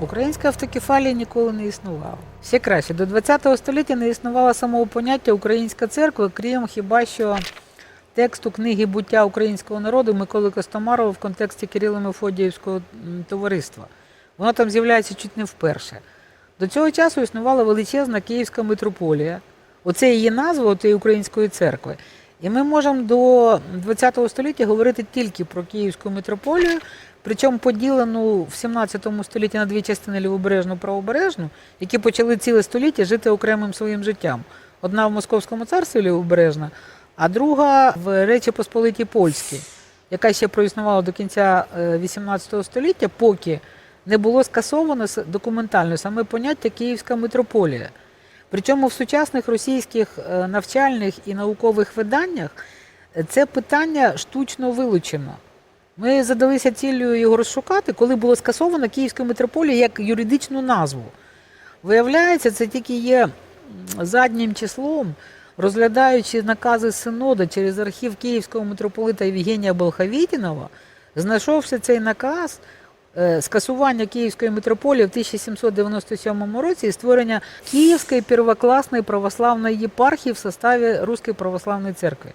Українська автокефалія ніколи не існувала. Ще краще, до ХХ століття не існувало самого поняття Українська церква, крім хіба що тексту книги буття українського народу Миколи Костомарова в контексті Кирило Мефодіївського товариства. Воно там з'являється чуть не вперше. До цього часу існувала величезна Київська митрополія. Оце її назва тієї української церкви. І ми можемо до ХХ століття говорити тільки про Київську митрополію, причому поділену в 17 столітті на дві частини лівобережну правобережну, які почали ціле століття жити окремим своїм життям. Одна в Московському царстві лівобережна, а друга в Речі Посполитій Польській, яка ще проіснувала до кінця е, 18 століття, поки не було скасовано документально саме поняття Київська митрополія. Причому в сучасних російських е, навчальних і наукових виданнях е, це питання штучно вилучено. Ми задалися ціллю його розшукати, коли було скасовано Київську митрополію як юридичну назву. Виявляється, це тільки є заднім числом, розглядаючи накази синода через архів Київського митрополита Євгенія Болхавітінова, знайшовся цей наказ скасування Київської митрополії в 1797 році і створення Київської первокласної православної єпархії в составі Руської православної церкви.